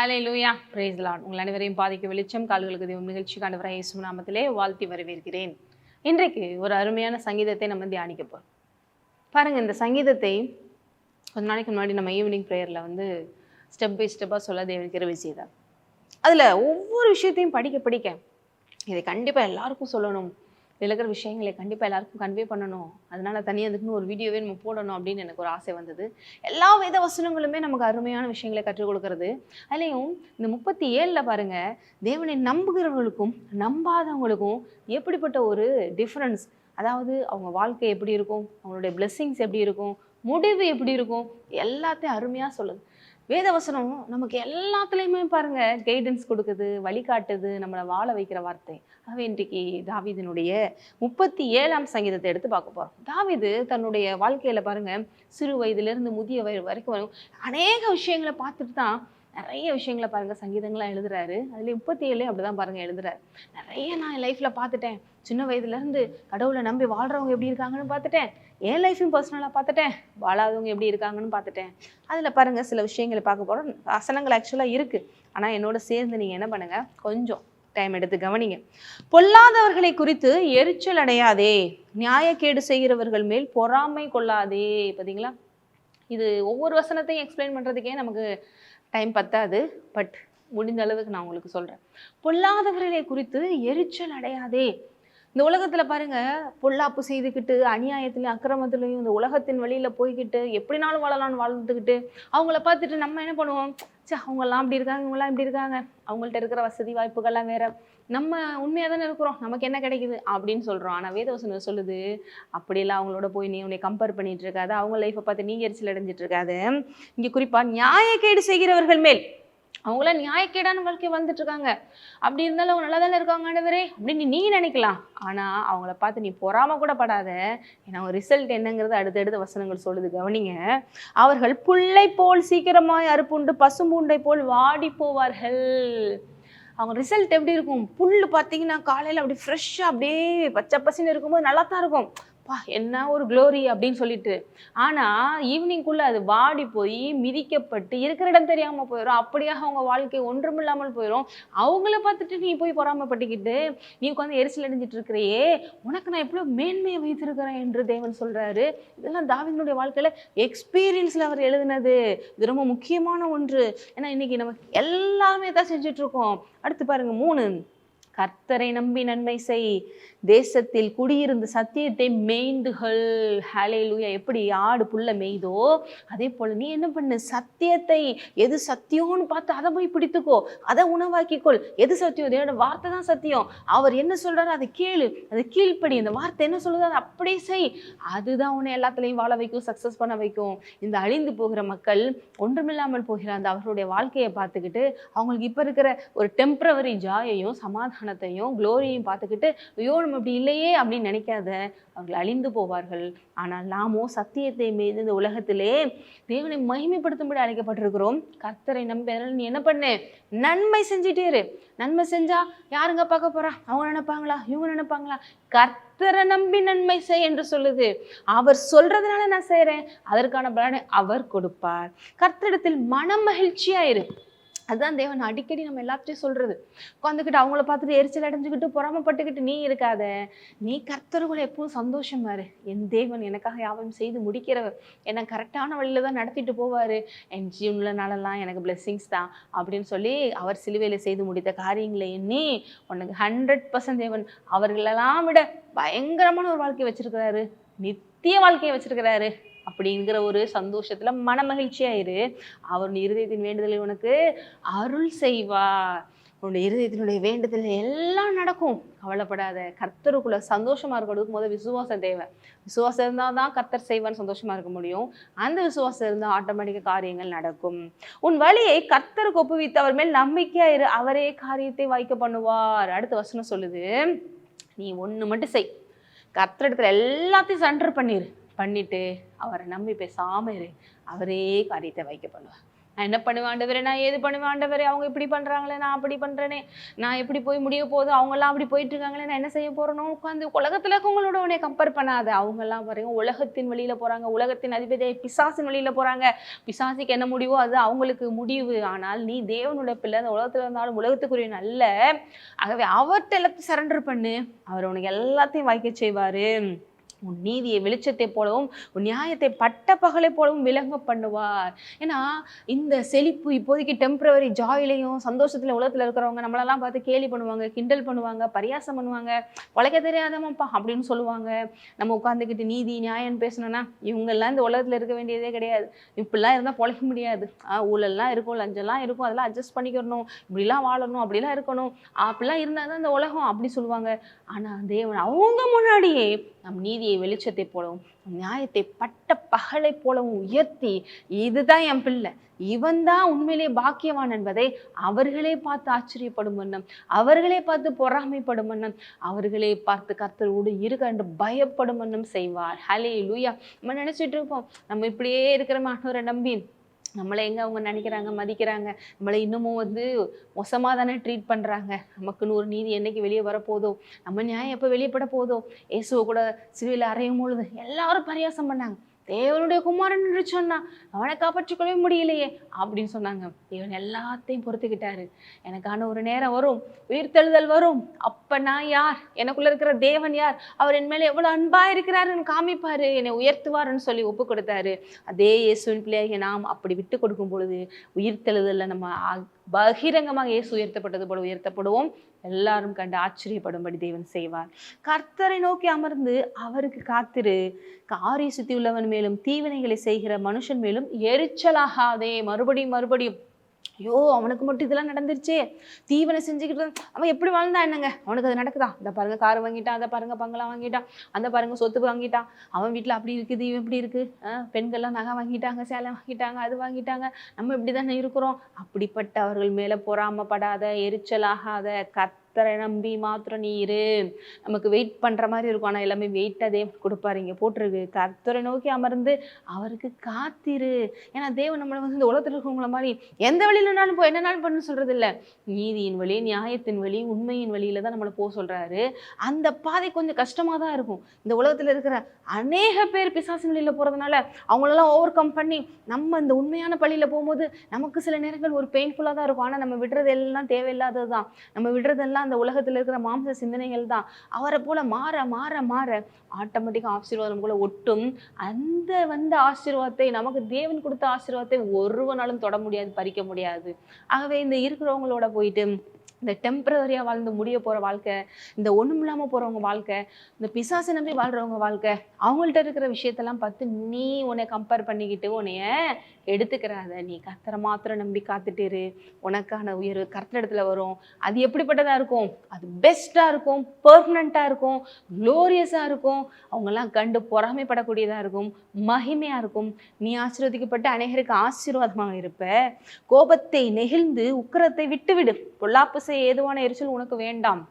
ஹலே லூயா brace Lord உங்கள் அனைவரையும் பாதிக்க வெளிச்சம் கால்களுக்கு தெய்வம் நிகழ்ச்சிக்கான காண்டவராக இயேசு நாமத்திலே வாழ்த்தி வரவேற்கிறேன். இன்றைக்கு ஒரு அருமையான சங்கீதத்தை நம்ம தியானிக்க போகிறோம் பாருங்க இந்த சங்கீதத்தை கொஞ்ச நாளைக்கு முன்னாடி நம்ம ஈவினிங் ப்ரேயரில் வந்து ஸ்டெப் பை ஸ்டெப்பாக சொல்ல தேவன் கிருவி செய்தார். அதில் ஒவ்வொரு விஷயத்தையும் படிக்க படிக்க இதை கண்டிப்பாக எல்லாருக்கும் சொல்லணும். இதில் இருக்கிற விஷயங்களை கண்டிப்பாக எல்லாருக்கும் கன்வே பண்ணணும். அதனால் தனியாக அதுக்குன்னு ஒரு வீடியோவே நம்ம போடணும் அப்படின்னு எனக்கு ஒரு ஆசை வந்தது. எல்லா வித வசனங்களுமே நமக்கு அருமையான விஷயங்களை கற்றுக் கொடுக்கறது. அதுலேயும் இந்த முப்பத்தி ஏழில் பாருங்கள் தேவனை நம்புகிறவர்களுக்கும் நம்பாதவங்களுக்கும் எப்படிப்பட்ட ஒரு டிஃப்ரென்ஸ் அதாவது அவங்க வாழ்க்கை எப்படி இருக்கும்? அவங்களுடைய பிளெஸ்ஸிங்ஸ் எப்படி இருக்கும்? முடிவு எப்படி இருக்கும்? எல்லாத்தையும் அருமையாக சொல்லுது. வேதவசனம் நமக்கு எல்லாத்துலேயுமே பாருங்க கைடன்ஸ் கொடுக்குது வழிகாட்டுது நம்மளை வாழ வைக்கிற வார்த்தை. ஆகவே இன்றைக்கு தாவிதனுடைய முப்பத்தி ஏழாம் சங்கீதத்தை எடுத்து பார்க்க போகிறோம் தாவிது தன்னுடைய வாழ்க்கையில் பாருங்க சிறு வயதுலேருந்து முதிய வயது வரைக்கும் வரும். அநேக விஷயங்களை பார்த்துட்டு தான் நிறைய விஷயங்களை பாருங்க சங்கீதங்களாம் எழுதுறாரு. அதுல முப்பத்தி ஏழு அப்படிதான் பாருங்க எழுதுறாரு. நிறைய நான் என் லைஃப்ல பார்த்துட்டேன். சின்ன வயதுல இருந்து கடவுளை நம்பி வாழ்றவங்க எப்படி இருக்காங்கன்னு பார்த்துட்டேன். என் லைஃபையும் பர்சனலாக பார்த்துட்டேன். வாழாதவங்க எப்படி இருக்காங்கன்னு பார்த்துட்டேன். அதில் பாருங்க சில விஷயங்களை பார்க்க போகிறோம் வசனங்கள் ஆக்சுவலாக இருக்குது ஆனால் என்னோட சேர்ந்து நீங்கள் என்ன பண்ணுங்க? கொஞ்சம் டைம் எடுத்து கவனிங்க. பொல்லாதவர்களை குறித்து எரிச்சல் அடையாதே. நியாயக்கேடு செய்கிறவர்கள் மேல் பொறாமை கொள்ளாதே. பார்த்தீங்களா? இது ஒவ்வொரு வசனத்தையும் எக்ஸ்பிளைன் பண்ணுறதுக்கே நமக்கு டைம் பத்தாது. பட் முடிந்த அளவுக்கு நான் உங்களுக்கு சொல்கிறேன் பொல்லாதவர்களை குறித்து எரிச்சல் அடையாதே. இந்த உலகத்தில் பாருங்க பொல்லாப்பு செய்துக்கிட்டு அநியாயத்துலையும் அக்கிரமத்துலையும் இந்த உலகத்தின் வழியில் போய்கிட்டு எப்படினாலும் வாழலாம்னு வாழ்ந்துக்கிட்டு அவங்கள பார்த்துட்டு நம்ம என்ன பண்ணுவோம்? சே அவங்கெல்லாம் அப்படி இருக்காங்க இவங்கெல்லாம் இப்படி இருக்காங்க. அவங்கள்ட்ட இருக்கிற வசதி வாய்ப்புகள்லாம் வேற. நம்ம உண்மையாக தானே இருக்கிறோம். நமக்கு என்ன கிடைக்குது? அப்படின்னு சொல்கிறோம் ஆனால் வேதவசனம் சொல்லுது அப்படியெல்லாம் அவங்களோட போய் நீ உன்னை கம்பேர் பண்ணிட்டு இருக்காது. அவங்க லைஃப்பை பார்த்து நீ எரிச்சல் அடைஞ்சிட்டு இங்கே குறிப்பாக நியாயக்கேடு செய்கிறவர்கள் மேல் அவங்களாம் நியாயக்கேடான வாழ்க்கை வாழ்ந்துட்டு இருக்காங்க. அப்படி இருந்தாலும் அவங்க நல்லா தானே இருக்காங்க ஆண்டவரே? அப்படின்னு நீ நினைக்கலாம். ஆனால் அவங்கள பார்த்து நீ பொறாம கூட படாத. ஏன்னா அவங்க ரிசல்ட் என்னங்கிறது அடுத்தடுத்த வசனங்கள் சொல்லுது. கவனிங்க. அவர்கள் புல்லை போல் சீக்கிரமாய் அறுப்புண்டு பசும்பூண்டை போல் வாடி போவார்கள். அவங்க ரிசல்ட் எப்படி இருக்கும்? புல் பார்த்தீங்கன்னா காலையில் அப்படி ஃப்ரெஷ்ஷாக அப்படியே பச்சை பசின்னு இருக்கும்போது நல்லா தான் இருக்கும். அப்பா என்ன ஒரு க்ளோரி அப்படின்னு சொல்லிட்டு. ஆனால் ஈவினிங்குள்ளே அது வாடி போய் மிதிக்கப்பட்டு இருக்கிற இடம் தெரியாமல் போயிடும் அப்படியாக அவங்க வாழ்க்கை ஒன்றுமில்லாமல் போயிடும் அவங்கள பார்த்துட்டு நீ போய் பொறாமப்பட்டுக்கிட்டு நீ உட்காந்து எரிச்சல் அடைஞ்சிட்டு இருக்கிறையே. உனக்கு நான் எவ்வளோ மேன்மையை வைத்திருக்கிறேன் என்று தேவன் சொல்கிறாரு இதெல்லாம் தாவிதனுடைய வாழ்க்கையில் எக்ஸ்பீரியன்ஸில் அவர் எழுதினது. இது ரொம்ப முக்கியமான ஒன்று. ஏன்னா இன்னைக்கு நம்ம எல்லாமே தான் செஞ்சிட்ருக்கோம் அடுத்து பாருங்கள் மூணு. கர்த்தரை நம்பி நன்மை செய். தேசத்தில் குடியிருந்து சத்தியத்தை மேய்ந்துகள். ஹalleluya எப்படி ஆடு புல்ல மேய்தோ அதே போல் நீ என்ன பண்ணு? சத்தியத்தை எது சத்தியம்னு பார்த்து அதை போய் பிடித்துக்கோ. அதை உணவாக்கிக்கொள். எது சத்தியம் தேவனோட வார்த்தை தான் சத்தியம். அவர் என்ன சொல்கிறாரோ அதை கேளு. அதை கீழ்ப்படி. அந்த வார்த்தை என்ன சொல்லுதோ அதை அப்படியே செய். அதுதான் உன்னை எல்லாத்துலேயும் வாழ வைக்கும் சக்ஸஸ் பண்ண வைக்கும். இந்த அழிந்து போகிற மக்கள் ஒன்றுமில்லாமல் போகிற அந்த அவர்களுடைய வாழ்க்கையை பார்த்துக்கிட்டு அவங்களுக்கு இப்போ இருக்கிற ஒரு டெம்பரவரி ஜாயையும் சமாதானத்தையும் க்ளோரியையும் பார்த்துக்கிட்டு ஐயோ நம்ம இப்படி இல்லையே அப்படின்னு நினைக்காத. அவர்கள் அழிந்து போவார்கள். ஆனால் நாமோ சத்தியத்தை மீது இந்த உலகத்திலே தேவனை மகிமைப்படுத்தும்படி அழைக்கப்பட்டிருக்கிறோம். கர்த்தரை நம்பி அதனால நீ என்ன பண்ணு? நன்மை செஞ்சுட்டே இரு. நன்மை செஞ்சா யாருங்க பார்க்க போறா? அவங்க நினைப்பாங்களா? இவங்க நினைப்பாங்களா? கர்த்தரை நம்பி நன்மை செய் என்று சொல்லுது. அவர் சொல்றதுனால நான் செய்றேன். அதற்கான பலனை அவர் கொடுப்பார். கர்த்தரிடத்தில் மன மகிழ்ச்சியா இரு. அதுதான் தேவன் அடிக்கடி நம்ம எல்லாத்தையும் சொல்கிறது உட்காந்துக்கிட்டு அவங்கள பார்த்துட்டு எரிச்சல் அடைஞ்சுக்கிட்டு பொறாமப்பட்டுக்கிட்டு நீ இருக்காத. நீ கர்த்தருக்குள்ள எப்பவும் சந்தோஷமா இரு. என் தேவன் எனக்காக யாவும் செய்து முடிக்கிறவர். என்னை கரெக்டான வழியில் தான் நடத்திட்டு போவார். என் ஜீவனில் நாளெல்லாம் எனக்கு பிளெஸ்ஸிங்ஸ் தான். அப்படின்னு சொல்லி அவர் சிலுவையில் செய்து முடித்த காரியங்களை எண்ணி உனக்கு ஹண்ட்ரட் பர்சன்ட் தேவன் அவர்களெல்லாம் விட பயங்கரமான ஒரு வாழ்க்கை வச்சுருக்கிறாரு. நித்திய வாழ்க்கையை வச்சுருக்கிறாரு. அப்படிங்கிற ஒரு சந்தோஷத்துல மன மகிழ்ச்சியாயிரு அவர் இருதயத்தின் வேண்டுதலை உனக்கு அருள் செய்வார். உன்னுடைய இருதயத்தினுடைய வேண்டுதல் எல்லாம் நடக்கும். கவலைப்படாத. கர்த்தருக்குள்ள சந்தோஷமா இருக்கிறதுக்கு முதல் விசுவாசம் தேவை. விசுவாசம் இருந்தால் தான் கர்த்தர் செய்வான்னு சந்தோஷமா இருக்க முடியும். அந்த விசுவாசம் இருந்தால் ஆட்டோமேட்டிக்காக காரியங்கள் நடக்கும். உன் வழியை கர்த்தருக்கு ஒப்புவித்து அவர் மேல் நம்பிக்கையாயிரு. அவரே காரியத்தை வாய்க்க பண்ணுவார். அடுத்த வசனம் சொல்லுது. நீ ஒன்று மட்டும் செய். கர்த்தரிடத்துல எல்லாத்தையும் சண்டர் பண்ணிடு பண்ணிவிட்டு அவரை நம்பி பேசாமல் இரு. அவரே காரியத்தை வைக்க பண்ணுவார். நான் என்ன பண்ணுவேன் நான் ஏது பண்ணுவேன் அவங்க இப்படி பண்ணுறாங்களே நான் அப்படி பண்ணுறேனே நான் எப்படி போய் முடிய போதும் அவங்கெல்லாம் அப்படி போயிட்டு இருக்காங்களே? நான் என்ன செய்ய போகிறேனோ உட்காந்து உலகத்தில் இருக்கவங்களோட உன்னை கம்பேர் பண்ணாத. அவங்கெல்லாம் பாருங்க உலகத்தின் வழியில் போகிறாங்க உலகத்தின் அதிபதியை பிசாசின் வழியில் போகிறாங்க பிசாசிக்கு என்ன முடிவோ அது அவங்களுக்கு முடிவு. ஆனால் நீ தேவனுடைய பிள்ளை. அந்த உலகத்தில் இருந்தாலும் உலகத்துக்குரிய நல்ல. ஆகவே அவர்கிட்ட எல்லாத்தையும் சரண்டர் பண்ணு. அவர் உனக்கு எல்லாத்தையும் வாய்க்க செய்வார். உன் நீதியை வெளிச்சத்தை போலவும் உன் நியாயத்தை பட்ட பகலை போலவும் விளங்க பண்ணுவார். ஏன்னா இந்த செழிப்பு இப்போதைக்கு டெம்பரவரி ஜாயிலையும் சந்தோஷத்தில் உலகத்தில் இருக்கிறவங்க நம்மளெல்லாம் பார்த்து கேலி பண்ணுவாங்க கிண்டல் பண்ணுவாங்க பரியாசம் பண்ணுவாங்க. உழைக்க தெரியாதமாப்பா அப்படின்னு சொல்லுவாங்க. நம்ம உட்காந்துக்கிட்டு நீதி நியாயம்னு பேசணும்னா இவங்கெல்லாம் இந்த உலகத்தில் இருக்க வேண்டியதே கிடையாது. இப்படிலாம் இருந்தால் பொழைக்க முடியாது. ஊழல்லாம் இருக்கும் லஞ்சம்லாம் இருக்கும் அதெல்லாம் அட்ஜஸ்ட் பண்ணிக்கிறணும். இப்படிலாம் வாழணும் அப்படிலாம் இருக்கணும். அப்படிலாம் இருந்தால் தான் இந்த உலகம் அப்படி சொல்லுவாங்க. ஆனால் தேவன் அவங்க முன்னாடியே நம் நீதியை வெளிச்சத்தை போலவும் நியாயத்தை பட்ட பகலை போலவும் உயர்த்தி இதுதான் என் பிள்ளை. இவன் தான் உண்மையிலே பாக்கியவான் என்பதை அவர்களே பார்த்து ஆச்சரியப்படும் வண்ணம் அவர்களே பார்த்து பொறாமைப்படும் வண்ணம் அவர்களே பார்த்து கர்த்தரோடு இருக்க என்று பயப்படும் வண்ணம் செய்வார். ஹலே லூயா நம்ம நினைச்சிட்டு இருப்போம் நம்ம இப்படியே இருக்கிற மாணவரை நம்பி. நம்மளை எங்கே அவங்க நினைக்கிறாங்க மதிக்கிறாங்க? நம்மளை இன்னமும் வந்து மோசமாக தானே ட்ரீட் பண்ணுறாங்க நமக்குன்னு ஒரு நீதி என்னைக்கு வெளியே வரப்போதோ? நம்ம நியாயம் எப்போ வெளியப்பட போதோ? இயேசுவை கூட சிலுவையில் அறையும் பொழுது எல்லாரும் பரியாசம் பண்ணாங்க. தேவனுடைய குமாரன் என்று சொன்னா அவனை காப்பாற்றிக்கொள்ளவே முடியலையே அப்படின்னு சொன்னாங்க. தேவன் எல்லாத்தையும் பொறுத்துக்கிட்டாரு. எனக்கான ஒரு நேரம் வரும் உயிர்த்தெழுதல் வரும். அப்ப நான் யார்? எனக்குள்ள இருக்கிற தேவன் யார்? அவர் என் மேல எவ்வளவு அன்பா இருக்கிறாருன்னு காமிப்பாரு. என்னை உயர்த்துவாருன்னு சொல்லி ஒப்பு கொடுத்தாரு. அதே இயேசுவின் பிள்ளையாகிய நாம் அப்படி விட்டு கொடுக்கும் பொழுது உயிர்த்தெழுதல்ல நம்ம பகிரங்கமாக இயேசு உயர்த்தப்பட்டது போல உயர்த்தப்படுவோம். எல்லாரும் கண்டு ஆச்சரியப்படும்படி தேவன் செய்வார். கர்த்தரை நோக்கி அமர்ந்து அவருக்கு காத்திரு. காரிய சுத்தி உள்ளவன் மேலும் தீவினைகளை செய்கிற மனுஷன் மேலும் எரிச்சலாகாதே. மறுபடியும் மறுபடியும். ஐயோ அவனுக்கு மட்டும் இதெல்லாம் நடந்துருச்சு. தீவனை செஞ்சுக்கிட்டு அவன் எப்படி வாழ்ந்தா என்னங்க? அவனுக்கு அது நடக்குதா? இந்த பாருங்க கார் வாங்கிட்டான் அதை பாருங்க பங்களா வாங்கிட்டான் அந்த பாருங்க சொத்து வாங்கிட்டான். அவன் வீட்டில் அப்படி இருக்குது இவன் இப்படி இருக்கு. பெண்கள்லாம் நகை வாங்கிட்டாங்க சேலை வாங்கிட்டாங்க அது வாங்கிட்டாங்க. நம்ம இப்படி தானே இருக்கிறோம். அப்படிப்பட்டவர்கள் மேலே பொறாமப்படாத எரிச்சலாகாத கத்தரை நம்பி மாத்திரம் நீ இரு நமக்கு வெயிட் பண்ணுற மாதிரி இருக்கும். ஆனால் எல்லாமே வெயிட்டாக கொடுப்பாரு. இங்கே போட்டிருக்கு. கர்த்தரை நோக்கி அமர்ந்து அவருக்கு காத்திரு. ஏன்னா தேவன் நம்மளை வந்து இந்த உலகத்தில் இருக்கவங்கள மாதிரி எந்த வழியிலனாலும் போ என்னனாலும் பண்ணு சொல்கிறது இல்லை நீதியின் வழி நியாயத்தின் வழி உண்மையின் வழியில தான் நம்மளை போக சொல்கிறாரு அந்த பாதை கொஞ்சம் கஷ்டமாக தான் இருக்கும். இந்த உலகத்தில் இருக்கிற அநேக பேர் பிசாசின் வழியில் போகிறதுனால அவங்களெல்லாம் ஓவர் கம் பண்ணி நம்ம இந்த உண்மையான பள்ளியில் போகும்போது நமக்கு சில நேரங்கள் ஒரு பெயின்ஃபுல்லாக தான் இருக்கும். ஆனால் நம்ம விடுறது எல்லாம் தேவையில்லாதது தான் நம்ம விடுறதெல்லாம் அந்த உலகத்துல இருக்கிற மாம்ச சிந்தனைகள் தான். அவரை போல மாற மாற மாற ஆட்டோமேட்டிக்காக ஆசீர்வாதம் கூட ஒட்டும். அந்த வந்த ஆசீர்வாதத்தை நமக்கு தேவன் கொடுத்த ஆசீர்வாதத்தை ஒருவனாலும் தொட முடியாது பறிக்க முடியாது. ஆகவே இந்த இருக்கிறவங்களோட போயிட்டு இந்த டெம்பரவரியாக வாழ்ந்து முடிய போகிற வாழ்க்கை இந்த ஒன்றும் இல்லாமல் போகிறவங்க வாழ்க்கை இந்த பிசாசை நம்பி வாழ்கிறவங்க வாழ்க்கை அவங்கள்ட்ட இருக்கிற விஷயத்தெல்லாம் பார்த்து நீ உன்னை கம்பேர் பண்ணிக்கிட்டு உன்னைய எடுத்துக்கிறாத. நீ கர்த்தரை மாத்திரம் நம்பி காத்துட்டு இரு. உனக்கான உயர்வு கர்த்தர் இடத்துல வரும். அது எப்படிப்பட்டதாக இருக்கும்? அது பெஸ்ட்டாக இருக்கும். பெர்மனண்ட்டாக இருக்கும். க்ளோரியஸாக இருக்கும். அவங்கெல்லாம் கண்டு பொறாமைப்படக்கூடியதாக இருக்கும். மகிமையாக இருக்கும். நீ ஆசீர்வதிக்கப்பட்டு அநேகருக்கு ஆசீர்வாதமாக இருப்ப. கோபத்தை நெகிழ்ந்து உக்கிரத்தை விட்டுவிடு. பொல்லாப்பு செய்ய ஏதுவான எரிச்சல் உனக்கு வேண்டாம்.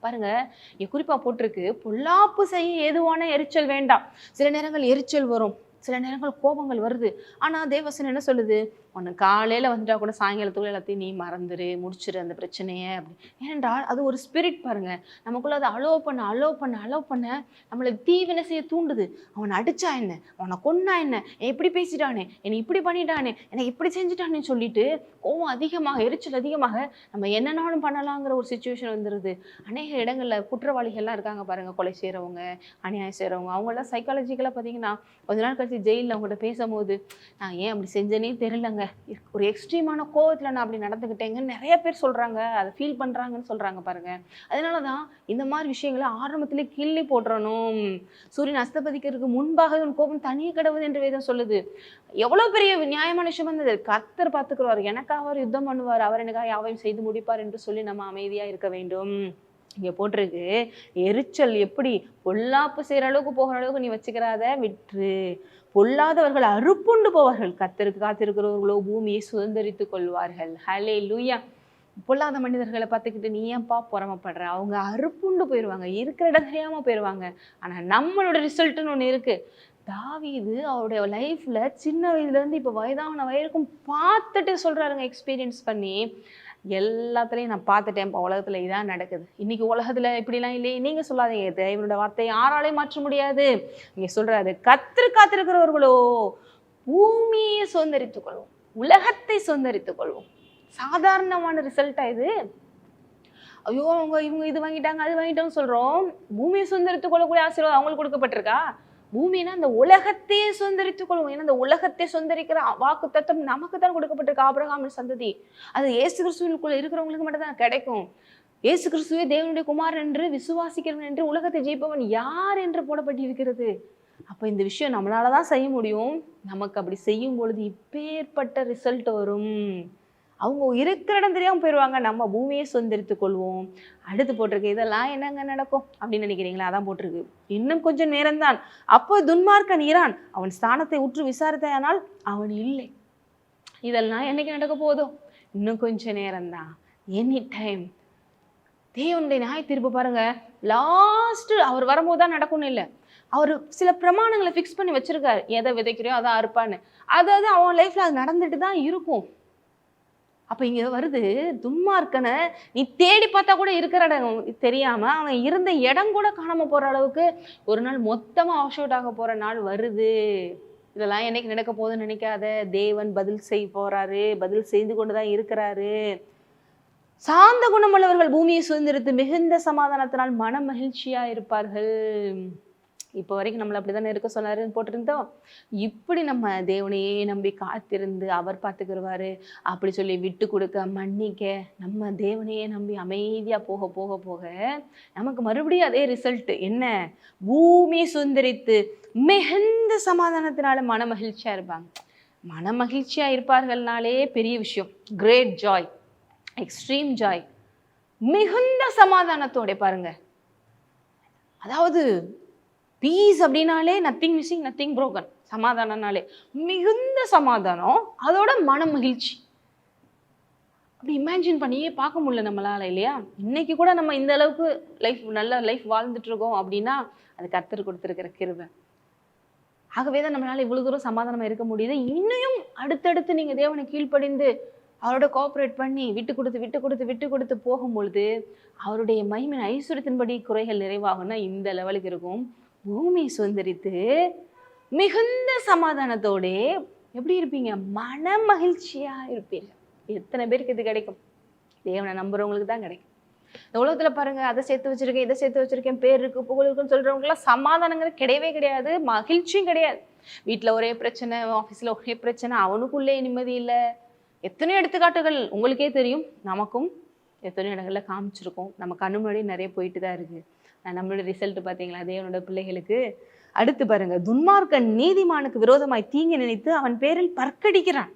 பாருங்க குறிப்பா போட்டிருக்கு. பொல்லாப்பு செய்ய ஏதுவான எரிச்சல் வேண்டாம். சில நேரங்கள் எரிச்சல் வரும். சில நேரங்கள் கோபங்கள் வருது. ஆனா தேவசன் என்ன சொல்லுது? ஒன்று காலையில் வந்துட்டா கூட சாயங்காலத்துக்குள்ள எல்லாத்தையும் நீ மறந்துரு முடிச்சிரு அந்த பிரச்சனையை அப்படி. ஏனென்றால் அது ஒரு ஸ்பிரிட் பாருங்க. நமக்குள்ளே அதை அலோவ் பண்ண அலோவ் பண்ண அலோவ் பண்ண நம்மளை தீவினை செய்ய தூண்டுது. அவனை அடிச்சா என்ன? அவனை கொன்னா என்ன? எப்படி இப்படி பேசிட்டானே? என்னை இப்படி பண்ணிட்டானே? என்னை இப்படி செஞ்சுட்டானே சொல்லிட்டு கோவம் அதிகமாக எரிச்சல் அதிகமாக நம்ம என்னனாலும் பண்ணலாங்கிற ஒரு சுச்சுவேஷன் வந்துடுது அநேக இடங்களில் குற்றவாளிகள்லாம் இருக்காங்க பாருங்க. கொலை செய்கிறவங்க அநியாயம் செய்கிறவங்க அவங்களாம் சைக்காலஜிக்கலாக பார்த்தீங்கன்னா கொஞ்ச நாள் கழிச்சு ஜெயிலில் அவங்ககிட்ட பேசும்போது நான் ஏன் அப்படி செஞ்சேனே தெரியலங்க. ஒரு எக்ஸ்ட்ரீமான கோவத்தில் நான் அப்படி நடந்துக்கிட்டேங்கன்னு நிறைய பேர் சொல்றாங்க. அதை ஃபீல் பண்றாங்கன்னு சொல்றாங்க பாருங்க. அதனால தான் இந்த மாதிரி விஷயங்களை ஆரம்பத்திலே கிள்ளி போட்டுறணும். சூரியன் அஸ்தபதிக்கிறதுக்கு முன்பாக உன் கோபம் தனியே கிடவுது என்று வேதம் சொல்லுது. எவ்வளவு பெரிய நியாயமான விஷயம் வந்தது கர்த்தர் பார்த்துக்குருவார். எனக்காக அவர் யுத்தம் பண்ணுவார். அவர் எனக்காக யாவையும் செய்து முடிப்பார் என்று சொல்லி நம்ம அமைதியா இருக்க வேண்டும். இங்கே போட்டிருக்கு. எரிச்சல் எப்படி? பொல்லாப்பு செய்யற அளவுக்கு போகிற அளவுக்கு நீ வச்சுக்கிறாத. விட்டுரு பொல்லாதவர்கள் அறுப்புண்டு போவார்கள். கத்தருக்கு காத்திருக்கிறவர்களோ பூமியை சுதந்திரித்துக் கொள்வார்கள். ஹலே லூயா பொல்லாத மனிதர்களை பார்த்துக்கிட்டு நீ ஏன்பா புறமப்படுற? அவங்க அறுப்புண்டு போயிடுவாங்க இருக்கிற இடம் தெரியாமல் போயிடுவாங்க ஆனால் நம்மளோட ரிசல்ட்டுன்னு ஒன்று இருக்குது தாவிது அவருடைய லைஃப்பில் சின்ன வயதுலேருந்து இப்போ வயதான வயதுக்கும் பார்த்துட்டு சொல்கிறாருங்க எக்ஸ்பீரியன்ஸ் பண்ணி. எல்லாத்துலேயும் நான் பார்த்துட்டேன். இப்போ உலகத்துல இதான் நடக்குது. இன்னைக்கு உலகத்தில் இப்படிலாம் இல்லையே. நீங்கள் சொல்லாதீங்க. தேவனோட வார்த்தையை யாராலையும் மாற்ற முடியாது. நீங்கள் சொல்கிறாரு கத்திரு காத்திருக்கிறவர்களோ பூமியை சுதந்திரித்துக் கொள்வோம். உலகத்தை சுதந்திரித்துக் கொள்வோம். சாதாரணமான ரிசல்ட்டா இது? ஐயோ அவங்க இவங்க இது வாங்கிட்டாங்க அது வாங்கிட்டோம்னு சொல்கிறோம் பூமியை சுதந்திரத்துக் கொள்ளக்கூடிய ஆசீர்வாதம் அவங்களுக்கு கொடுக்கப்பட்டிருக்கா? பூமினா அந்த உலகத்தையே சுதந்திரித்துக் கொள்வோம் ஏன்னா அந்த உலகத்தை சுதந்திரிக்கிற வாக்கு தத்துவம் நமக்கு தான் கொடுக்கப்பட்டிருக்கு. ஆபிரகாமின் சந்ததி. அது ஏசு கிறிஸ்துவுக்குள்ள இருக்கிறவங்களுக்கு மட்டும் தான் கிடைக்கும். இயேசு கிறிஸ்துவே தேவனுடைய குமாரன் என்று விசுவாசிக்கிறவன் என்று உலகத்தை ஜெயிப்பவன் யார் என்று போடப்பட்டிருக்கிறது. அப்போ இந்த விஷயம் நம்மளால தான் செய்ய முடியும். நமக்கு அப்படி செய்யும் பொழுது இப்பேற்பட்ட ரிசல்ட் வரும். அவங்க இருக்கிற இடம் தெரியாமல் போயிடுவாங்க நம்ம பூமியை சுதந்திரித்து கொள்வோம். அடுத்து போட்டிருக்கு இதெல்லாம் என்னங்க நடக்கும்? அப்படின்னு நினைக்கிறீங்களா? அதான் போட்டிருக்கு. இன்னும் கொஞ்சம் நேரம்தான். அப்போ துன்மார்க்கன் ஈரான் அவன் ஸ்தானத்தை உற்று விசாரித்தானால் அவன் இல்லை. இதெல்லாம் என்னைக்கு நடக்க போதோ இன்னும் கொஞ்ச நேரம்தான். எனி டைம் தேவனுடைய நியாய தீர்ப்பு பாருங்க. லாஸ்ட் அவர் வரும்போது தான் நடக்கும்னு இல்லை. அவர் சில பிரமாணங்களை ஃபிக்ஸ் பண்ணி வச்சிருக்காரு. எதை விதைக்கிறியோ அதான் அறுப்பான்னு. அதாவது அவன் லைஃப்ல அது நடந்துட்டு தான் இருக்கும். அப்போ இங்கே வருது துன்மார்க்கனை நீ தேடி பார்த்தா கூட இருக்கிற இடம் தெரியாமல் அவன் இருந்த இடம் கூட காணாமல் போகிற அளவுக்கு ஒரு நாள் மொத்தமாக ஆஃப் ஷூட் ஆக போகிற நாள் வருது. இதெல்லாம் என்னைக்கு நடக்க போகுதுன்னு நினைக்காத தேவன் பதில் செய்ய போகிறாரு பதில் செய்து கொண்டு தான் இருக்கிறாரு. சாந்த குணமுள்ளவர்கள் பூமியை சுதந்திரத்து மிகுந்த சமாதானத்தினால் மன மகிழ்ச்சியாக இருப்பார்கள். இப்போ வரைக்கும் நம்மளை அப்படி தானே இருக்க சொன்னாருன்னு போட்டிருந்தோம். இப்படி நம்ம தேவனையே நம்பி காத்திருந்து அவர் பார்த்துக்கிருவாரு. அப்படி சொல்லி விட்டு கொடுக்க மன்னிக்க நம்ம தேவனையே நம்பி அமைதியாக போக போக போக நமக்கு மறுபடியும் அதே ரிசல்ட் என்ன? பூமி சுந்தரித்து மிகுந்த சமாதானத்தினால மன மகிழ்ச்சியாக இருப்பாங்க. மன மகிழ்ச்சியாக இருப்பார்கள்னாலே பெரிய விஷயம். கிரேட் ஜாய் எக்ஸ்ட்ரீம் ஜாய் மிகுந்த சமாதானத்தோட பாருங்க. அதாவது பீஸ் அப்படின்னாலே நத்திங் மிஸ்ஸிங் நத்திங் ப்ரோக்கன் சமாதானம்னாலே. மிகுந்த சமாதானம் அதோட மன மகிழ்ச்சி அப்படி இமேஜின் பண்ணியே பார்க்க முடியல நம்மளால இல்லையா? இன்னைக்கு கூட நம்ம இந்த அளவுக்கு லைஃப் நல்ல லைஃப் வாழ்ந்துட்டு இருக்கோம் அப்படின்னா அது கர்த்தர் கொடுத்துருக்கிற கிருவை ஆகவே தான் நம்மளால இவ்வளோ தூரம் சமாதானமாக இருக்க முடியுது. இன்னும் அடுத்தடுத்து நீங்கள் தேவனை கீழ்ப்படிந்து அவரோட கோஆப்ரேட் பண்ணி விட்டு கொடுத்து விட்டு கொடுத்து விட்டு கொடுத்து போகும்பொழுது அவருடைய மகிமின் ஐஸ்வர்யத்தின்படி குறைகள் நிறைவாகும்னா இந்த லெவலுக்கு இருக்கும். பூமி சுந்தரித்து மிகுந்த சமாதானத்தோட எப்படி இருப்பீங்க? மன மகிழ்ச்சியா இருப்பீங்க. எத்தனை பேருக்கு இது கிடைக்கும்? தேவனை நம்புறவங்களுக்கு தான் கிடைக்கும். இந்த உலகத்துல பாருங்க அதை சேர்த்து வச்சிருக்கேன் இதை சேர்த்து வச்சிருக்கேன் பேர் இருக்கு புகழ் இருக்குன்னு சொல்றவங்கலாம் சமாதானங்கிறது கிடையவே கிடையாது மகிழ்ச்சியும் கிடையாது. வீட்டில் ஒரே பிரச்சனை ஆஃபீஸில் ஒரே பிரச்சனை அவனுக்குள்ளே நிம்மதி இல்லை. எத்தனை எடுத்துக்காட்டுகள் உங்களுக்கே தெரியும். நமக்கும் எத்தனையோ இடங்கள்ல காமிச்சிருக்கோம். நம்ம கண்ணு முன்னாடி நிறைய போயிட்டு தான் இருக்கு. நம்மளோட ரிசல்ட் பார்த்தீங்களா? தேவனோட பிள்ளைகளுக்கு. அடுத்து பாருங்க துன்மார்க்கன் நீதிமானுக்கு விரோதமாய் தீங்கி நினைத்து அவன் பேரில் பற்கடிக்கிறான்.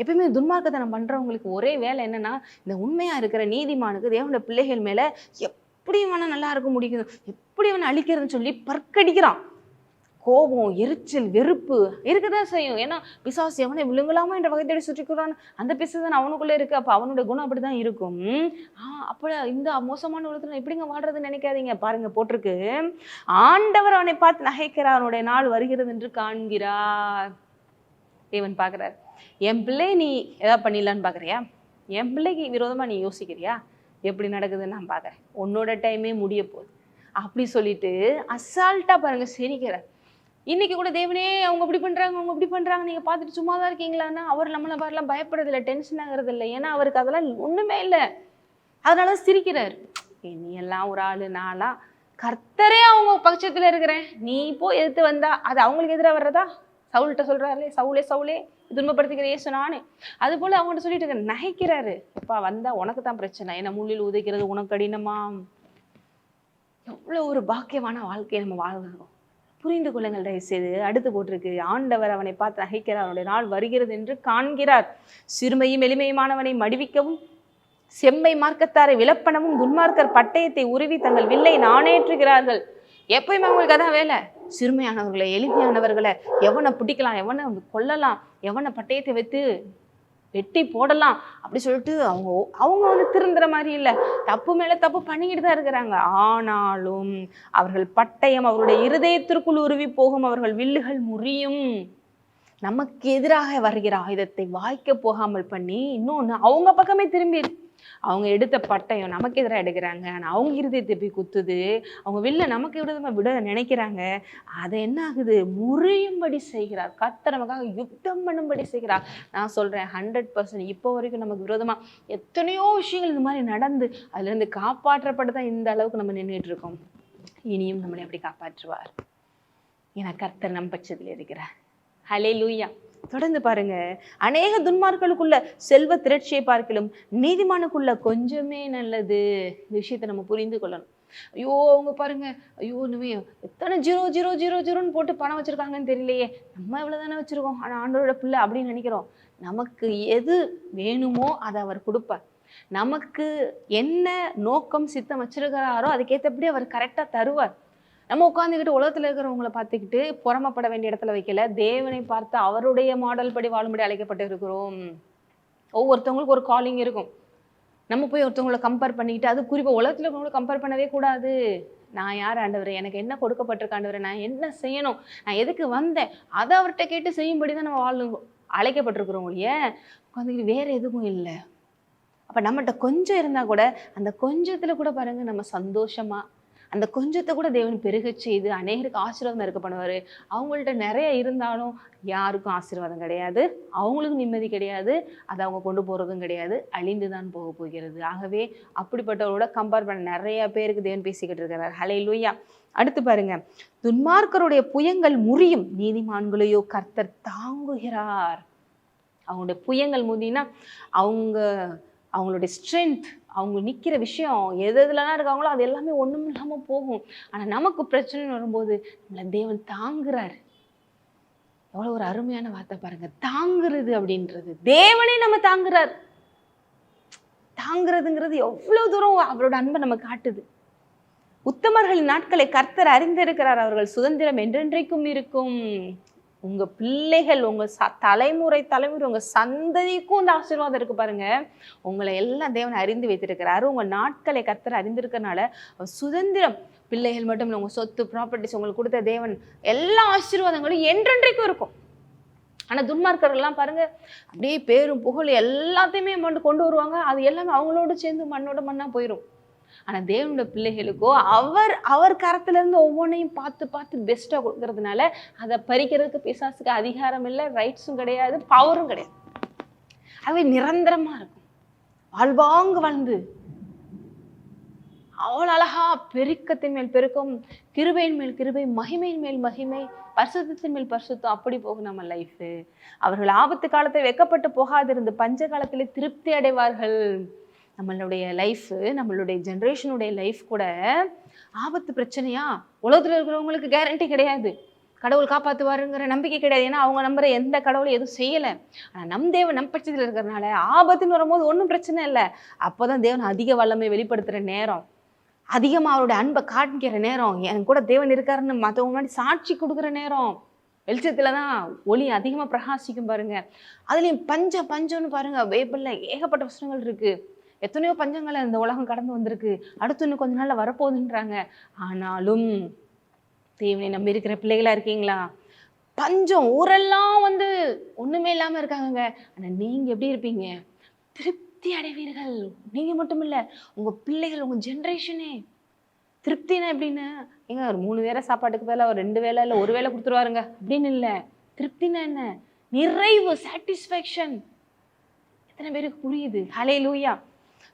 எப்பயுமே துன்மார்க்கத்தனம் பண்ணுறவங்களுக்கு ஒரே வேலை என்னன்னா இந்த உண்மையாக இருக்கிற நீதிமானுக்கு தேவனோட பிள்ளைகள் மேலே எப்படி இவனை நல்லா இருக்க முடியும் எப்படி இவனை அழிக்கிறதுன்னு சொல்லி பற்கடிக்கிறான். கோபம் எரிச்சல் வெறுப்பு இருக்கதான் செய்யும். ஏன்னா பிசாசு எவனை விழுங்கலாமா என்ற வகை தேடி சுற்றிக்கிறான். அந்த பிசு தான் அவனுக்குள்ள இருக்கு. அப்ப அவனுடைய குணம் அப்படிதான் இருக்கும். ஆ அப்ப இந்த மோசமான உலகத்தில் எப்படிங்க வாடுறதுன்னு நினைக்காதீங்க. பாருங்க போட்டிருக்கு. ஆண்டவர் அவனை பார்த்து நகைக்கிறார். அவனுடைய நாள் வருகிறது என்று காண்கிறார். தேவன் பார்க்குறார். என் பிள்ளை நீ ஏதாவது பண்ணிடலான்னு பார்க்குறியா? என் பிள்ளைக்கு விரோதமாக நீ யோசிக்கிறியா? எப்படி நடக்குதுன்னு நான் பார்க்குறேன். உன்னோட டைமே முடிய போகுது. அப்படி சொல்லிட்டு அசால்ட்டாக பாருங்க சிரிக்கிறார். இன்னைக்கு கூட தேவனே அவங்க இப்படி பண்றாங்க அவங்க இப்படி பண்றாங்க நீங்க பார்த்துட்டு சும்மா தான் இருக்கீங்களான்னா அவர் நம்மளை பாருலாம் பயப்படுறது இல்லை டென்ஷன் ஆகுறது இல்லை ஏன்னா அவருக்கு அதெல்லாம் ஒண்ணுமே இல்லை. அதனால சிரிக்கிறார். நீ எல்லாம் ஒரு ஆளு நாளா? கர்த்தரே அவங்க பட்சத்துல இருக்கிறேன். நீ இப்போ எதிர்த்து வந்தா அது அவங்களுக்கு எதிராக வர்றதா? சவுல்கிட்ட சொல்றாருலே சவுளே சவுளே துன்பப்படுத்திக்கிற இயேசு நானே. அது போல அவங்கள்ட்ட சொல்லிட்டு இருக்க நகைக்கிறாரு. எப்பா வந்தா உனக்கு தான் பிரச்சனை. என்ன முள்ளில் உதைக்கிறது உனக்கு கடினமா? எவ்வளவு ஒரு பாக்கியமான வாழ்க்கையை நம்ம வாழ்கிறோம் புரிந்து கொள்ளுங்கள் தயவுசெய்து. அடுத்து போட்டிருக்கு. ஆண்டவர் அவனை பார்த்து நகைக்கிறார். அவனுடைய நாள் வருகிறது என்று காண்கிறார். சிறுமையும் எளிமையுமானவனை மடிவிக்கவும் செம்மை மார்க்கத்தாரை விலப்பனமும் துன்மார்க்கர் பட்டயத்தை உருவி தங்கள் வில்லை நாணேற்றுகிறார்கள். எப்பயுமே அவங்களுக்கு அதான் வேலை. சிறுமையானவர்களை எளிமையானவர்களை எவனை பிடிக்கலாம் எவனை கொல்லலாம் எவனை பட்டயத்தை வைத்து வெட்டி போடலாம் அப்படி சொல்லிட்டு அவங்க அவங்க வந்து திருந்துற மாதிரி இல்லை. தப்பு மேலே தப்பு பண்ணிக்கிட்டு தான் இருக்கிறாங்க. ஆனாலும் அவர்கள் பட்டயம் அவருடைய இருதயத்திற்குள் உருவி போகும் அவர்கள் வில்லுகள் முறியும். நமக்கு எதிராக வருகிற ஆயுதத்தை வாய்க்க போகாமல் பண்ணி இன்னொன்று அவங்க பக்கமே திரும்பி அவங்க எடுத்த பட்டயம் நமக்கு எதிராக எடுக்கிறாங்க. ஆனால் அவங்க இருதயத்தை போய் குத்துது? அவங்க வில்ல நமக்கு விடுதமாக விட நினைக்கிறாங்க? அதை என்ன ஆகுது? முறையும்படி செய்கிறார். கர்த்தர் நமக்காக யுத்தம் பண்ணும்படி செய்கிறார். நான் சொல்கிறேன் ஹண்ட்ரட் பர்சன்ட் இப்போ வரைக்கும் நமக்கு விரோதமாக எத்தனையோ விஷயங்கள் இந்த மாதிரி நடந்து அதுலேருந்து காப்பாற்றப்பட்டு தான் இந்த அளவுக்கு நம்ம நின்றுட்டு இருக்கோம். இனியும் நம்மளை எப்படி காப்பாற்றுவார். ஏன்னா கர்த்தர் நம் பட்சத்தில் இருக்கிறார். ஹலே லூயா தொடர்ந்து பாருங்க. அநேக துன்மார்களுக்குள்ள செல்வ திரட்சியை பார்க்கலும் நீதிமானுக்குள்ள கொஞ்சமே நல்லது இந்த விஷயத்தை நம்ம புரிந்து கொள்ளணும். ஐயோ அவங்க பாருங்க. ஐயோ இனிமே எத்தனை ஜீரோ ஜீரோ ஜீரோ ஜீரோன்னு போட்டு பணம் வச்சிருக்காங்கன்னு தெரியலையே. நம்ம இவ்வளோ தானே வச்சிருக்கோம். ஆனால் ஆண்டோட பிள்ளை அப்படின்னு நினைக்கிறோம். நமக்கு எது வேணுமோ அதை அவர் கொடுப்பார். நமக்கு என்ன நோக்கம் சித்தம் வச்சிருக்கிறாரோ அதுக்கேற்றபடி அவர் கரெக்டாக தருவார். நம்ம உட்காந்துக்கிட்டு உலகத்தில் இருக்கிறவங்கள பார்த்துக்கிட்டு புறமப்பட வேண்டிய இடத்துல வைக்கல. தேவனை பார்த்து அவருடைய மாடல் படி வாழும்படி அழைக்கப்பட்டு இருக்கிறோம் ஒவ்வொருத்தவங்களுக்கு ஒரு காலிங் இருக்கும். நம்ம போய் ஒருத்தவங்களை கம்பேர் பண்ணிக்கிட்டு அது குறிப்பாக உலகத்தில் இருக்கிறவங்கள கம்பேர் பண்ணவே கூடாது. நான் யார் ஆண்டவர்? எனக்கு என்ன கொடுக்கப்பட்டிருக்க ஆண்டவர்? நான் என்ன செய்யணும்? நான் எதுக்கு வந்தேன்? அதை அவர்கிட்ட கேட்டு செய்யும்படி தான் நம்ம வாழும் அழைக்கப்பட்டிருக்கிறோம் ஒழிய உட்காந்துக்கிட்டு வேறு எதுவும் இல்லை. அப்போ நம்மகிட்ட கொஞ்சம் இருந்தால் கூட அந்த கொஞ்சத்தில் கூட பாருங்கள் நம்ம சந்தோஷமாக அந்த கொஞ்சத்தை கூட தேவன் பெருகச் செய்து அநேகருக்கு ஆசீர்வாதம் இருக்க பண்ணுவார் அவங்கள்ட்ட நிறைய இருந்தாலும் யாருக்கும் ஆசீர்வாதம் கிடையாது. அவங்களுக்கும் நிம்மதி கிடையாது. அதை அவங்க கொண்டு போகிறதும் கிடையாது. அழிந்து தான் போக போகிறது. ஆகவே அப்படிப்பட்டவரோட கம்பேர் பண்ண நிறைய பேருக்கு தேவன் பேசிக்கிட்டு இருக்கிறார். ஹலே லூயா அடுத்து பாருங்க. துன்மார்க்கருடைய புயங்கள் முறியும். நீதிமான்களையோ கர்த்தர் தாங்குகிறார். அவங்களுடைய புயங்கள் முதினா அவங்க அவங்களுடைய ஸ்ட்ரென்த் அவங்க நிற்கிற விஷயம் எது எதுலலாம் இருக்காங்களோ அது எல்லாமே ஒன்றும் இல்லாமல் போகும். ஆனால் நமக்கு பிரச்சனை வரும்போது நம்மளை தேவன் தாங்குறார். எவ்வளோ ஒரு அருமையான வார்த்தை பாருங்க. தாங்குறது அப்படின்றது. தேவனே நம்ம தாங்குறார். தாங்குறதுங்கிறது எவ்வளோ தூரம் அவரோட அன்பை நம்ம காட்டுது. உத்தமர்களின் நாட்களை கர்த்தர் அறிந்திருக்கிறார். அவர்கள் சுதந்திரம் என்றென்றைக்கும் இருக்கும். உங்கள் பிள்ளைகள் உங்கள் ச தலைமுறை தலைமுறை உங்கள் சந்ததிக்கும் இந்த ஆசீர்வாதம் இருக்குது பாருங்க. உங்களை எல்லாம் தேவன் அறிந்து வைத்திருக்கிறாரு. உங்கள் நாட்களை கத்தர் அறிந்திருக்கிறனால அவர் சுதந்திரம். பிள்ளைகள் மட்டும் இல்லை உங்கள் சொத்து ப்ராப்பர்ட்டிஸ் உங்களுக்கு கொடுத்த தேவன். எல்லா ஆசீர்வாதங்களும் என்றென்றைக்கும் இருக்கும். ஆனால் துன்மார்க்கர்கள்லாம் பாருங்கள் அப்படியே பேரும் புகழ் எல்லாத்தையுமே கொண்டு கொண்டு வருவாங்க. அது எல்லாமே அவங்களோட சேர்ந்து மண்ணோட மண்ணாக போயிடும் ஆனா தேவனோட பிள்ளைகளுக்கோ அவர் அவர் கரத்துல இருந்து ஒவ்வொன்றையும் பார்த்து பார்த்து பெஸ்ட்டாக கொடுக்கறதுனால அதை பறிக்கிறதுக்கு பிசாசுக்கு அதிகாரம் இல்லை ரைட்ஸும் கிடையாது பவரும் கிடையாது. அவை நிரந்தரமா இருக்கும். வாழ்வாங்கு வாழ்ந்து அவ்வளோ அழகா பெருக்கத்தின் மேல் பெருக்கம் கிருபையின் மேல் கிருபை மகிமையின் மேல் மகிமை பரிசுத்தின் மேல் பரிசுத்தம் அப்படி போகும் நம்ம லைஃபு அவர்கள் ஆபத்து காலத்தை வெக்கப்பட்டு போகாதிருந்து பஞ்ச காலத்திலே திருப்தி அடைவார்கள். நம்மளுடைய லைஃபு நம்மளுடைய ஜென்ரேஷனுடைய லைஃப் கூட ஆபத்து பிரச்சனையா? உலகத்தில் இருக்கிறவங்களுக்கு கேரண்டி கிடையாது. கடவுள் காப்பாற்றுவாருங்கிற நம்பிக்கை கிடையாது. ஏன்னா அவங்க நம்புற எந்த கடவுளும் எதுவும் செய்யலை. ஆனால் நம் தேவன் நம் பட்சத்தில் இருக்கிறனால ஆபத்துன்னு வரும்போது ஒன்றும் பிரச்சனை இல்லை. அப்போ தான் தேவன் அதிக வல்லமை வெளிப்படுத்துகிற நேரம். அதிகமாக அவருடைய அன்பை காட்டிக்கிற நேரம். என் கூட தேவன் இருக்காருன்னு மற்றவங்க முன்னாடி சாட்சி கொடுக்குற நேரம். வெளிச்சத்தில் தான் ஒளி அதிகமாக பிரகாசிக்கும் பாருங்கள் அதுலேயும் பஞ்சம் பஞ்சம்னு பாருங்கள் வேப்பில் ஏகப்பட்ட வசனங்கள் இருக்குது எத்தனையோ பஞ்சங்களை இந்த உலகம் கடந்து வந்திருக்கு. அடுத்து இன்னும் கொஞ்ச நாளில் வரப்போகுதுன்றாங்க. ஆனாலும் தேவனை நம்பி இருக்கிற பிள்ளைகளாக இருக்கீங்களா? பஞ்சம் ஊரெல்லாம் வந்து ஒன்றுமே இல்லாமல் இருக்காங்கங்க. ஆனால் நீங்கள் எப்படி இருப்பீங்க? திருப்தி அடைவீர்கள். நீங்கள் மட்டும் இல்லை உங்கள் பிள்ளைகள் உங்கள் ஜென்ரேஷனே திருப்தினா எப்படின்னு ஏங்க ஒரு மூணு வேளை சாப்பாட்டுக்கு வேலை ஒரு ரெண்டு வேளை இல்லை ஒரு வேளை கொடுத்துருவாருங்க. அப்படின்னு இல்லை. திருப்தினா என்ன? நிறைவு சாட்டிஸ்ஃபேக்ஷன் எத்தனை பேருக்கு புரியுது? ஹலே லூயா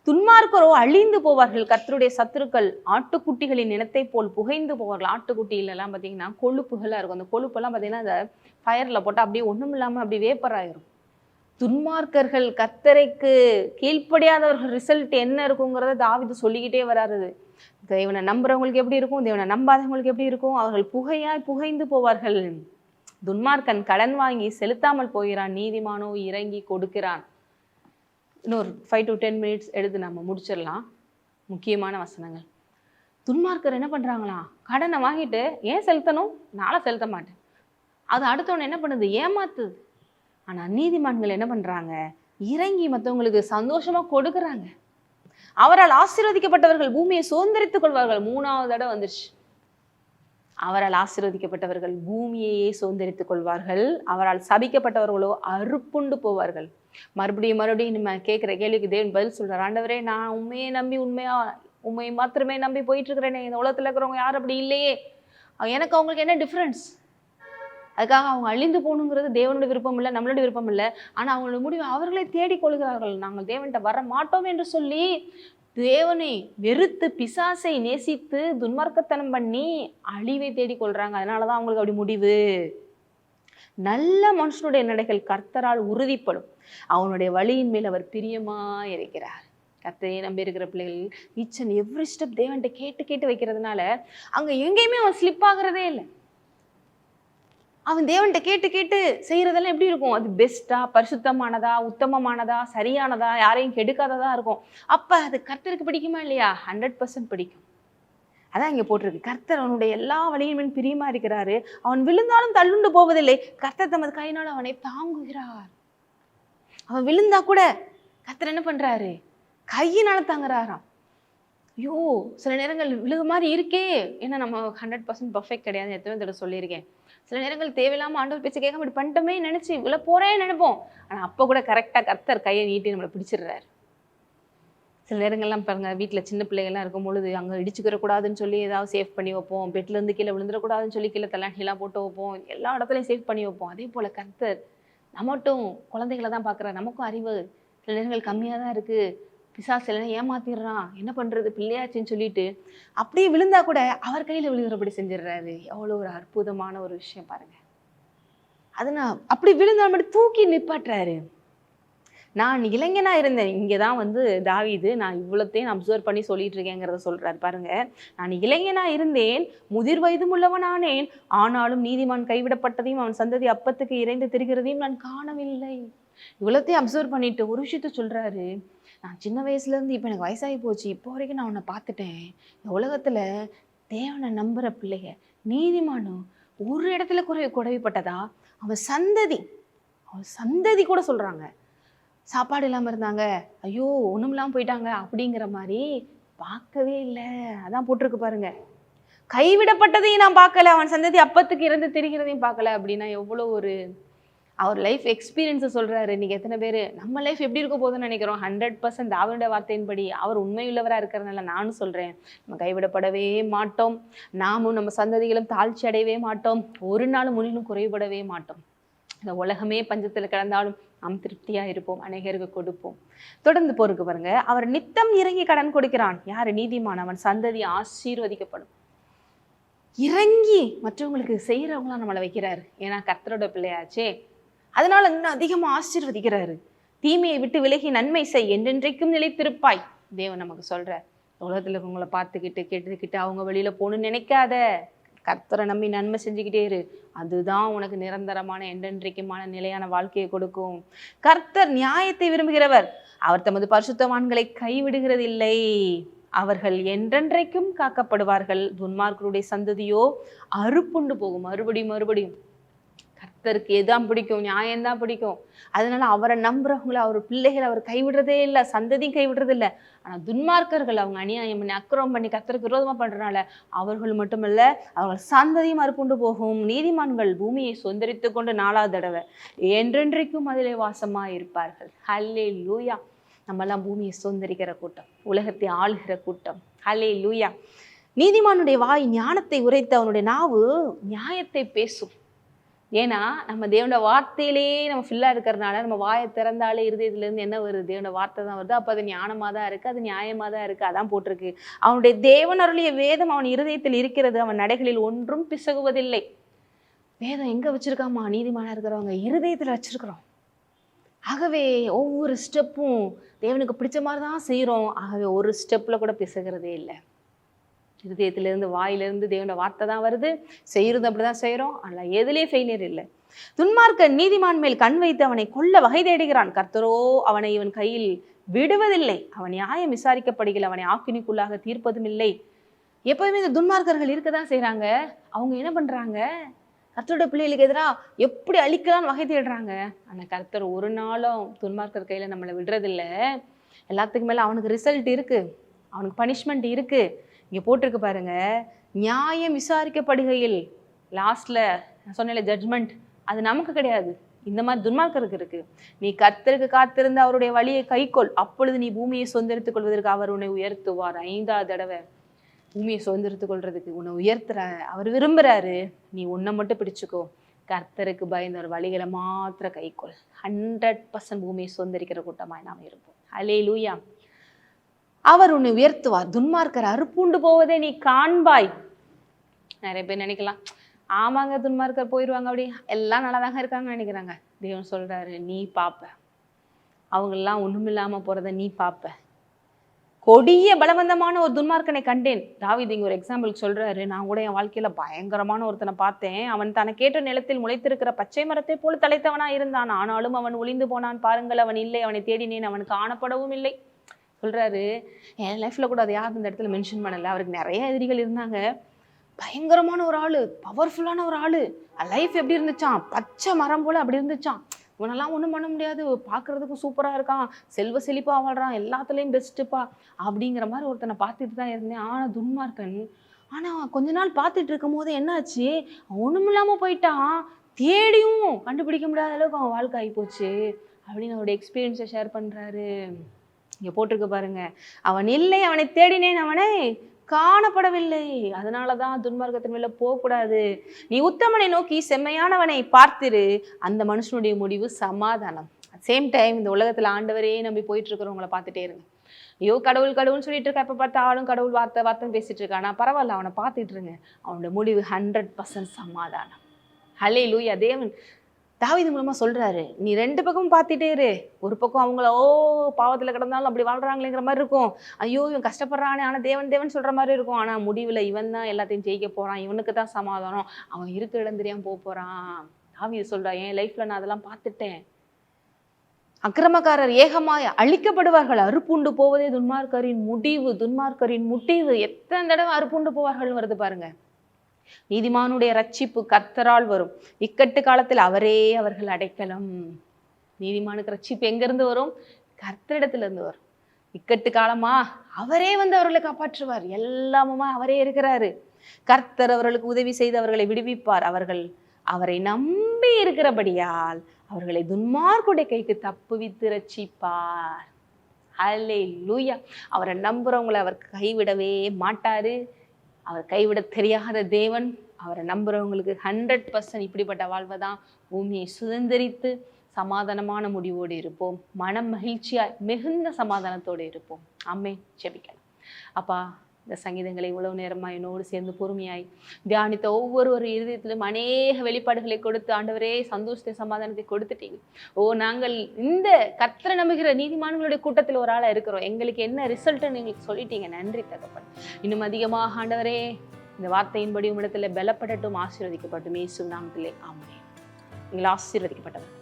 துன்மார்க்கரோ அழிந்து போவார்கள். கர்த்தருடைய சத்துருக்கள் ஆட்டுக்குட்டிகளின் இனத்தை போல் புகைந்து போவார்கள். ஆட்டுக்குட்டியிலலாம் பார்த்தீங்கன்னா கொழுப்புகளாக இருக்கும். அந்த கொழுப்பெல்லாம் பார்த்தீங்கன்னா அந்த ஃபயரில் போட்டால் அப்படியே ஒன்றும் இல்லாமல் அப்படியே வேப்பராயிரும் துன்மார்க்கர்கள் கர்த்தரைக்கு கீழ்ப்படியாதவர்கள் ரிசல்ட் என்ன இருக்குங்கிறத தாவிது சொல்லிக்கிட்டே வராது தேவனை நம்புறவங்களுக்கு எப்படி இருக்கும்? தேவனை நம்பாதவங்களுக்கு எப்படி இருக்கும்? அவர்கள் புகையாய் புகைந்து போவார்கள். துன்மார்க்கன் கடன் வாங்கி செலுத்தாமல் போகிறான். நீதிமானோ இறங்கி கொடுக்கிறான். இன்னொரு ஃபைவ் டு டென் மினிட்ஸ் எடுத்து நம்ம முடிச்சிடலாம். முக்கியமான வசனங்கள். துன்மார்க்கர் என்ன பண்ணுறாங்களாம் கடனை வாங்கிட்டு ஏன் செலுத்தணும்? நாளை செலுத்த மாட்டேன். அது அடுத்தவனை என்ன பண்ணுது? ஏமாத்துது. ஆனால் நீதிமான்கள் என்ன பண்ணுறாங்க இறங்கி மற்றவங்களுக்கு சந்தோஷமாக கொடுக்குறாங்க. அவரால் ஆசீர்வதிக்கப்பட்டவர்கள் பூமியை சுதந்திரித்துக் கொள்வார்கள். மூணாவது தடவை வந்துருச்சு. அவரால் ஆசீர்வதிக்கப்பட்டவர்கள் பூமியையே சுதந்திரித்துக் கொள்வார்கள். அவரால் சபிக்கப்பட்டவர்களோ அறுப்புண்டு போவார்கள். மறுபடியும் மறுபடியும் நம்ம கேட்குற கேள்விக்கு தேவன் பதில் சொல்கிறார் ஆண்டவரே நான் உண்மையை நம்பி உண்மையாக உண்மையை மாத்திரமே நம்பி போயிட்டு இருக்கிறேனே இந்த உலகத்தில் இருக்கிறவங்க யாரும் அப்படி இல்லையே. எனக்கு அவங்களுக்கு என்ன டிஃப்ரென்ஸ் அதுக்காக அவங்க அழிந்து போகணுங்கிறது தேவனோட விருப்பம் இல்லை நம்மளோட விருப்பம் இல்லை. ஆனால் அவங்களோட முடிவு அவர்களே தேடிக் கொள்கிறார்கள். நாங்கள் தேவன்கிட்ட வர மாட்டோம் என்று சொல்லி தேவனை வெறுத்து பிசாசை நேசித்து துன்மார்க்கத்தனம் பண்ணி அழிவை தேடிக் கொள்றாங்க. அதனால தான் அவங்களுக்கு அப்படி முடிவு. நல்ல மனுஷனுடைய நடைகள் கர்த்தரால் உறுதிப்படும். அவனுடைய வழியின் மேல் அவர் பிரியமா இருக்கிறார். கர்த்தரையே நம்பி இருக்கிற பிள்ளைகள் ஈச் அண்ட் எவ்ரி ஸ்டெப் தேவன்கிட்ட கேட்டு கேட்டு வைக்கிறதுனால அங்கே எங்கேயுமே அவன் ஸ்லிப் ஆகிறதே இல்லை. அவன் தேவன்கிட்ட கேட்டு கேட்டு செய்கிறதெல்லாம் எப்படி இருக்கும்? அது பெஸ்ட்டாக பரிசுத்தமானதா உத்தமமானதா சரியானதா யாரையும் கெடுக்காததா இருக்கும். அப்போ அது கர்த்தருக்கு பிடிக்குமா இல்லையா? ஹண்ட்ரட் பர்சன்ட் பிடிக்கும். அதான் இங்கே போட்டிருக்கு. கர்த்தர் அவனுடைய எல்லா வழியுமே பிரியமா இருக்கிறாரு. அவன் விழுந்தாலும் தள்ளுண்டு போவதில்லை. கர்த்தர் தமது கையினால் அவனை தாங்குகிறார். அவன் விழுந்தா கூட கர்த்தர் என்ன பண்ணுறாரு கையினால் தாங்குறாராம். ஐயோ சில நேரங்கள் விழுக மாதிரி இருக்கே. ஏன்னா நம்ம ஹண்ட்ரட் பர்சன்ட் பர்ஃபெக்ட் கிடையாது. எத்தனை தடவை சொல்லியிருக்கேன். சில நேரங்கள் தேவையில்லாமல் ஆண்டவர் பேச்சு கேட்காம இப்படி பண்ணிட்டோமே நினச்சி இவ்வளோ போகிறேன்னு நினைப்போம். ஆனால் அப்போ கூட கரெக்டாக கர்த்தர் கையை நீட்டி நம்மளை பிடிச்சிடுறாரு. சில நேரங்கள்லாம் பாருங்க வீட்டில் சின்ன பிள்ளைகள்லாம் இருக்கும் பொழுது அங்கே இடிச்சுக்கிற கூடாதுன்னு சொல்லி ஏதாவது சேஃப் பண்ணி வைப்போம். பெட்லேருந்து கீழே விழுந்துடக்கூடாதுன்னு சொல்லி கீழே தலாண்டிலாம் போட்டு வைப்போம். எல்லா இடத்துலையும் சேஃப் பண்ணி வைப்போம். அதே போல் கர்த்தர் நம்மட்டும் குழந்தைகளை தான் பார்க்குறாரு. நமக்கும் அறிவு சில நேரங்கள் கம்மியாக தான் இருக்குது பிசாசு ஏமாத்திடுறான் என்ன பண்ணுறது பிள்ளையாச்சுன்னு சொல்லிட்டு அப்படியே விழுந்தா கூட அவர் கையில் விழுகிறபடி செஞ்சிடுறாரு. எவ்வளோ ஒரு அற்புதமான ஒரு விஷயம் பாருங்க. அது நான் அப்படி விழுந்தா மட்டும் தூக்கி நிப்பாட்டுறாரு. நான் இளைஞனாக இருந்தேன். இங்கே தான் வந்து தாவிது நான் இவ்வளோத்தையும் அப்சர்வ் பண்ணி சொல்லிட்டு இருக்கேங்கிறத சொல்கிறாரு பாருங்க. நான் இளைஞனாக இருந்தேன். முதிர் வயதும் உள்ளவனானேன். ஆனாலும் நீதிமான் கைவிடப்பட்டதையும் அவன் சந்ததி அப்பத்துக்கு இறைந்து திரிகிறதையும் நான் காணவில்லை. இவ்வளோத்தையும் அப்சர்வ் பண்ணிட்டு ஒரு விஷயத்த சொல்கிறாரு நான் சின்ன வயசுலேருந்து இப்போ எனக்கு வயசாகி போச்சு. இப்போ வரைக்கும் நான் உன்னை பார்த்துட்டேன். இந்த உலகத்தில் தேவனை நம்புகிற பிள்ளைங்க நீதிமானும் ஒரு இடத்துல குறை குறைவுபட்டதா? அவன் சந்ததி. அவன் சந்ததி கூட சொல்கிறாங்க சாப்பாடு இல்லாமல் இருந்தாங்க. ஐயோ ஒண்ணும் போயிட்டாங்க அப்படிங்கிற மாதிரி பார்க்கவே இல்லை. அதான் போட்டிருக்கு பாருங்க. கைவிடப்பட்டதையும் நான் பார்க்கல. அவன் சந்ததி அப்பத்துக்கு இறந்து தெரிகிறதையும் பார்க்கல அப்படின்னா எவ்வளோ ஒரு அவர் லைஃப் எக்ஸ்பீரியன்ஸை சொல்கிறாரு இன்னைக்கு எத்தனை பேர்? நம்ம லைஃப் எப்படி இருக்க போகுதுன்னு நினைக்கிறோம். ஹண்ட்ரட் பர்சன்ட் அவருடைய வார்த்தையின்படி அவர் உண்மையுள்ளவராக இருக்கிறதுனால நானும் சொல்கிறேன் நம்ம கைவிடப்படவே மாட்டோம். நாமும் நம்ம சந்ததிகளும் தாழ்ச்சி அடையவே மாட்டோம். ஒரு நாள் முன்னிலும் குறைபடவே மாட்டோம். இந்த உலகமே பஞ்சத்தில் கிடந்தாலும் நாம் திருப்தியாக இருப்போம். அநேகருக்கு கொடுப்போம். தொடர்ந்து போருக்கு பாருங்க. அவர் நித்தம் இறங்கி கடன் கொடுக்கிறான். யார்? நீதிமான் அவன் சந்ததி ஆசீர்வதிக்கப்படும். இறங்கி மற்றவங்களுக்கு செய்கிறவங்களாம் நம்மளை வைக்கிறாரு. ஏன்னா கர்த்தரோட பிள்ளையாச்சே. அதனால இன்னும் அதிகமாக ஆசீர்வதிக்கிறாரு. தீமையை விட்டு விலகி நன்மை செய் என்றென்றைக்கும் நிலைத்திருப்பாய் தேவன் நமக்கு சொல்கிறார் உலகத்தில் இருக்கவங்கள பார்த்துக்கிட்டு கேட்டுக்கிட்டு அவங்க வெளியில் போகணும்னு நினைக்காத. கர்த்தரை நம்பி நன்மை செஞ்சுக்கிட்டே இரு. அதுதான் உனக்கு நிரந்தரமான என்றென்றைக்குமான நிலையான வாழ்க்கையை கொடுக்கும். கர்த்தர் நியாயத்தை விரும்புகிறவர். அவர் தமது பரிசுத்தவான்களை கைவிடுகிறதில்லை. அவர்கள் என்றென்றைக்கும் காக்கப்படுவார்கள். துன்மார்க்கருடைய சந்ததியோ அறுப்புண்டு போகும். மறுபடியும் மறுபடியும். கத்தருக்கு எதான் பிடிக்கும்? நியாயம் தான் பிடிக்கும். அதனால அவரை நம்புறவங்கள அவர் பிள்ளைகளை அவர் கைவிடுறதே இல்லை சந்ததியும் கைவிடுறது இல்லை. ஆனால் துன்மார்க்கர்கள் அவங்க அநியாயம் பண்ணி அக்கிரமம் பண்ணி கத்தருக்கு விரோதமாக பண்றதுனால அவர்கள் மட்டுமல்ல அவர்கள் சந்ததியும் மறுக்கொண்டு போகும். நீதிமான்கள் பூமியை சுந்தரித்து கொண்டு நாலாவது தடவை என்றென்றைக்கும் அதிலே வாசமா இருப்பார்கள். ஹல்லே லூயா நம்மெல்லாம் பூமியை சுந்தரிக்கிற கூட்டம் உலகத்தை ஆளுகிற கூட்டம். ஹலே லூயா நீதிமானுடைய வாய் ஞானத்தை உரைத்து அவனுடைய நாவு நியாயத்தை பேசும். ஏன்னா நம்ம தேவனோட வார்த்தையிலே நம்ம ஃபில்லாக இருக்கிறனால நம்ம வாயை திறந்தாலே இருதயத்துலேருந்து என்ன வருது? தேவனோட வார்த்தை தான் வருது. அப்போ அது ஞானமாக தான் இருக்குது அது நியாயமாக தான் இருக்குது அதான் போட்டிருக்கு. அவனுடைய தேவன் அருளிய வேதம் அவன் இருதயத்தில் இருக்கிறது அவன் நடைகளில் ஒன்றும் பிசகுவதில்லை. வேதம் எங்கே வச்சுருக்காமா நீதிமானாக இருக்கிறவங்க. இருதயத்தில் வச்சுருக்குறோம். ஆகவே ஒவ்வொரு ஸ்டெப்பும் தேவனுக்கு பிடிச்ச மாதிரி தான் செய்கிறோம் ஆகவே ஒரு ஸ்டெப்பில் கூட பிசகிறதே இல்லை. இருதயத்திலேருந்து வாயிலிருந்து தேவனோட வார்த்தை தான் வருது. செய்கிறது அப்படி தான் செய்கிறோம். ஆனால் எதுலேயே ஃபெயிலியர் இல்லை. துன்மார்க்க நீதிமான் மேல் கண் வைத்து அவனை கொல்ல வகை தேடுகிறான். கர்த்தரோ அவனை இவன் கையில் விடுவதில்லை. அவன் நியாயம் விசாரிக்கப்படுகிற அவனை ஆக்கினிக்குள்ளாக தீர்ப்பதும் இல்லை. எப்போதுமே இந்த துன்மார்க்கர்கள் இருக்க தான் செய்கிறாங்க. அவங்க என்ன பண்ணுறாங்க கர்த்தரோட பிள்ளைகளுக்கு எதிராக எப்படி அழிக்கலாம்னு வகை தேடுறாங்க? ஆனால் கர்த்தர் ஒரு நாளும் துன்மார்க்கர் கையில் நம்மளை விடுறதில்ல. எல்லாத்துக்கும் மேலே அவனுக்கு ரிசல்ட் இருக்குது அவனுக்கு பனிஷ்மெண்ட் இருக்குது இங்கே போட்டிருக்கு பாருங்க. நியாயம் விசாரிக்கப்படுகையில் லாஸ்ட்ல நான் சொன்னேன்ல ஜட்ஜ்மெண்ட் அது நமக்கு கிடையாது. இந்த மாதிரி துன்மார்க்கருக்கு இருக்கு. நீ கர்த்தருக்கு காத்திருந்த அவருடைய வழியை கைக்கொள். அப்பொழுது நீ பூமியை சுதந்திரத்துக் கொள்வதற்கு அவர் உன்னை உயர்த்துவார். ஐந்தாவது தடவை பூமியை சுதந்திரத்துக் கொள்றதுக்கு உன்னை உயர்த்துற அவர் விரும்புறாரு. நீ உன்னை மட்டும் பிடிச்சுக்கோ. கர்த்தருக்கு பயந்த ஒரு வழிகளை மாத்திர கைக்கொள். ஹண்ட்ரட் பர்சன்ட் பூமியை சுதந்திரிக்கிற கூட்டமாக நாம் இருப்போம். அலே லூயா அவர் உன்னை உயர்த்துவார். துன்மார்க்கர் அறுப்புண்டு போவதே நீ காண்பாய். நிறைய பேர் நினைக்கலாம் ஆமாங்க துன்மார்க்கர் போயிடுவாங்க அப்படி. எல்லாம் நல்லா தாங்க இருக்காங்கன்னு நினைக்கிறாங்க. தேவன் சொல்றாரு நீ பாப்ப. அவங்கெல்லாம் ஒண்ணுமில்லாம போறத நீ பாப்ப. கொடிய பலவந்தமான ஒரு துன்மார்க்கனை கண்டேன். தாவித் இங்க ஒரு எக்ஸாம்பிளுக்கு சொல்றாரு. நான் கூட என் வாழ்க்கையில பயங்கரமான ஒருத்தனை பார்த்தேன். அவன் தனக்கேற்ற நிலத்தில் முளைத்திருக்கிற பச்சை மரத்தை போல தலைத்தவனா இருந்தான் ஆனாலும் அவன் ஒளிந்து போனான். பாருங்கள் அவன் இல்லை. அவனை தேடினேன். அவன் காணப்படவும் இல்லை சொல்கிறாரு என் லைஃப்பில் கூட அதை யாரும் இந்த இடத்துல மென்ஷன் பண்ணல. அவருக்கு நிறைய எதிரிகள் இருந்தாங்க. பயங்கரமான ஒரு ஆள் பவர்ஃபுல்லான ஒரு ஆள். லைஃப் எப்படி இருந்துச்சான் பச்சை மரம் போல் அப்படி இருந்துச்சான் இவனெல்லாம் ஒன்றும் பண்ண முடியாது. பார்க்குறதுக்கும் சூப்பராக இருக்கான். செல்வ செழிப்பாக வாழ்கிறான் எல்லாத்துலேயும் பெஸ்ட்டுப்பா அப்படிங்கிற மாதிரி ஒருத்தனை பார்த்துட்டு தான் இருந்தேன். ஆனால் துன்மார்க்கன் ஆனால் கொஞ்ச நாள் பார்த்துட்டு இருக்கும் போது என்னாச்சு ஒன்றும் இல்லாமல் போயிட்டான். தேடியும் கண்டுபிடிக்க முடியாத அளவுக்கு அவன் வாழ்க்கை ஆகிப்போச்சு அப்படின்னு அவருடைய எக்ஸ்பீரியன்ஸை ஷேர் பண்ணுறாரு இங்கே போட்டிருக்கு பாருங்க. அவன் இல்லை அவனை தேடினேன் அவனை காணப்படவில்லை. அதனால தான் துன்மார்க்கத்தின் மேல போகக்கூடாது. நீ உத்தமனை நோக்கி செம்மையானவனை பார்த்திரு. அந்த மனுஷனுடைய முடிவு சமாதானம். சேம் டைம் இந்த உலகத்தில் ஆண்டவரே நம்பி போயிட்டு இருக்கிறவங்கள பார்த்துட்டே இருங்க. ஐயோ கடவுள் கடவுள்னு சொல்லிட்டு இருக்க பார்த்தா ஆளும் கடவுள் வார்த்தை வார்த்தைன்னு பேசிட்டு இருக்கானா? பரவாயில்ல அவனை பார்த்துட்டு இருங்க. அவனோட முடிவு ஹண்ட்ரட் பர்சன்ட் சமாதானம். ஹலே லூயா தேவன். தாவிது மூலமாக சொல்கிறாரு நீ ரெண்டு பக்கமும் பார்த்துட்டே இரு. ஒரு பக்கம் அவங்கள ஓ பாவத்தில் கிடந்தாலும் அப்படி வாழ்கிறாங்களேங்கிற மாதிரி இருக்கும். ஐயோ இவன் கஷ்டப்படுறானே. ஆனால் தேவன் தேவன் சொல்கிற மாதிரி இருக்கும். ஆனால் முடிவில் இவன் தான் எல்லாத்தையும் ஜெயிக்க போகிறான் இவனுக்கு தான் சமாதானம். அவன் இருக்க இடம் தெரியாமல் போக போகிறான் தாவிது சொல்கிறா என் லைஃப்பில் நான் அதெல்லாம் பார்த்துட்டேன். அக்கிரமக்காரர் ஏகமாய் அழிக்கப்படுவார்கள். அறுப்புண்டு போவதே துன்மார்க்கரின் முடிவு துன்மார்க்கரின் முடிவு எத்தனை தடவை அறுப்புண்டு போவார்கள் வருது பாருங்கள் நீதிமானுடைய ரட்சிப்பு கர்த்தரால் வரும். இக்கட்டு காலத்தில் அவரே அவர்கள் அடைக்கலம். நீதிமானுக்கு ரட்சிப்பு எங்கிருந்து வரும்? கர்த்தரிடத்துல இருந்து வரும். இக்கட்டு காலமா அவரே வந்து அவர்களை காப்பாற்றுவார். எல்லாமுமா அவரே இருக்கிறாரு. கர்த்தர் அவர்களுக்கு உதவி செய்து அவர்களை விடுவிப்பார். அவர்கள் அவரை நம்பி இருக்கிறபடியால் அவர்களை துன்மார்க்குடைய கைக்கு தப்புவித்து ரட்சிப்பார் அல்லே லூயா அவரை நம்புறவங்களை அவர் கைவிடவே மாட்டாரு. அவர் கைவிட தெரியாத தேவன் அவரை நம்புறவங்களுக்கு ஹண்ட்ரட் பர்சன்ட் இப்படிப்பட்ட வாழ்வை தான் பூமியை சுதந்திரித்து சமாதானமான முடிவோடு இருப்போம். மனம் மகிழ்ச்சியாய் மிகுந்த சமாதானத்தோடு இருப்போம். அம்மே செபிக்கலாம் அப்பா இந்த சங்கீதங்களை இவ்வளவு நேரமாக என்னோடு சேர்ந்து பொறுமையாய் தியானித்த ஒவ்வொரு ஒரு இருதயத்திலும் அநேக வெளிப்பாடுகளை கொடுத்து ஆண்டவரே சந்தோஷத்தை சமாதானத்தை கொடுத்துட்டீங்க. ஓ நாங்கள் இந்த கத்திர நம்புகிற நீதிமான்களுடைய கூட்டத்தில் ஒரு ஆளாக இருக்கிறோம். எங்களுக்கு என்ன ரிசல்ட்டுன்னு எங்களுக்கு சொல்லிட்டீங்க. நன்றி தகப்பன். இன்னும் அதிகமாக ஆண்டவரே இந்த வார்த்தையின்படி உம்மிடத்தில் பலப்படட்டும் ஆசீர்வதிக்கப்பட்டும். இயேசு நாமத்திலே ஆமே எங்களை ஆசீர்வதிக்கப்பட்டவர்.